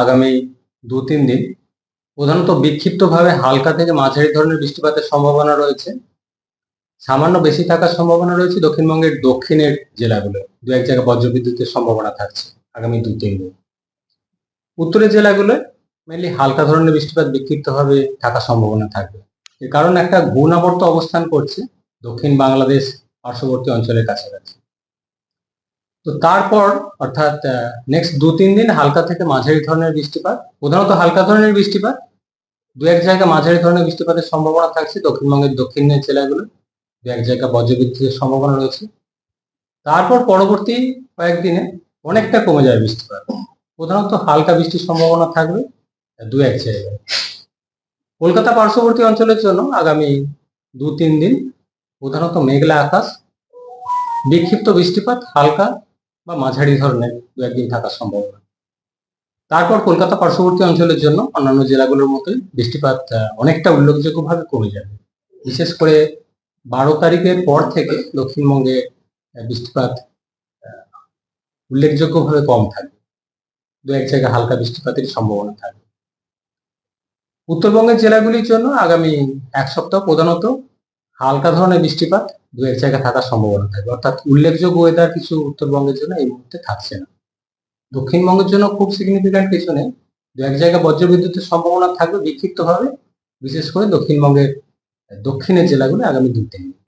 আগামী দু, তিন দিন। প্রধানত বিক্ষিপ্তভাবে হালকা থেকে মাঝারি ধরনের বৃষ্টিপাতের সম্ভাবনা রয়েছে। সামান্য বেশি থাকার সম্ভাবনা রয়েছে দক্ষিণবঙ্গের দক্ষিণের জেলাগুলো। দু, এক জায়গায় বজ্রবিদ্যুতের সম্ভাবনা থাকছে আগামী দু, তিন দিন। উত্তরের জেলাগুলোয় মেনলি হালকা ধরনের বৃষ্টিপাত বিক্ষিপ্তভাবে থাকার সম্ভাবনা থাকবে। এর কারণ একটা ঘূর্ণাবর্ত অবস্থান করছে দক্ষিণ বাংলাদেশ পার্শ্ববর্তী অঞ্চলের কাছাকাছি। তো তারপর, অর্থাৎ নেক্সট দু তিন দিন হালকা থেকে মাঝারি ধরনের বৃষ্টিপাত, প্রধানত হালকা ধরনের বৃষ্টিপাত, দু এক জায়গায় মাঝারি ধরনের বৃষ্টিপাতের সম্ভাবনা থাকছে, দক্ষিণবঙ্গের দক্ষিণের জেলাগুলো, দু এক জায়গায় বজ্রবিদ্যুতের সম্ভাবনা রয়েছে। তারপর পরবর্তী কয়েকদিনে অনেকটা কমে যায় বৃষ্টিপাত, প্রধানত হালকা বৃষ্টির সম্ভাবনা থাকবে, দু এক জায়গায়। কলকাতা পার্শ্ববর্তী অঞ্চলের জন্য আগামী দু তিন দিন প্রধানত মেঘলা আকাশ, বিক্ষিপ্ত বৃষ্টিপাত, হালকা বা মাঝারি ধরনের দু একদিন থাকার সম্ভাবনা তারপর কলকাতা পার্শ্ববর্তী অঞ্চলের জন্য অন্যান্য জেলাগুলোর মতোই বৃষ্টিপাত অনেকটা উল্লেখযোগ্যভাবে কমে যাবে। বিশেষ করে বারো তারিখের পর থেকে দক্ষিণবঙ্গে বৃষ্টিপাত উল্লেখযোগ্যভাবে কম থাকবে। দু এক জায়গায় হালকা বৃষ্টিপাতের সম্ভাবনা থাকবে। উত্তরবঙ্গের জেলাগুলির জন্য আগামী এক সপ্তাহ প্রধানত হালকা ধরনের বৃষ্টিপাত দু এক জায়গায় থাকার সম্ভাবনা থাকবে। অর্থাৎ উল্লেখযোগ্য ওয়েদার কিছু উত্তরবঙ্গের জন্য এই মুহূর্তে থাকছে না। দক্ষিণবঙ্গের জন্য খুব সিগনিফিক্যান্ট কিছু নেই দু এক জায়গায় বজ্রবিদ্যুতের সম্ভাবনা থাকবে বিক্ষিপ্তভাবে, বিশেষ করে দক্ষিণবঙ্গের দক্ষিণের জেলাগুলো আগামী দু তিন দিন।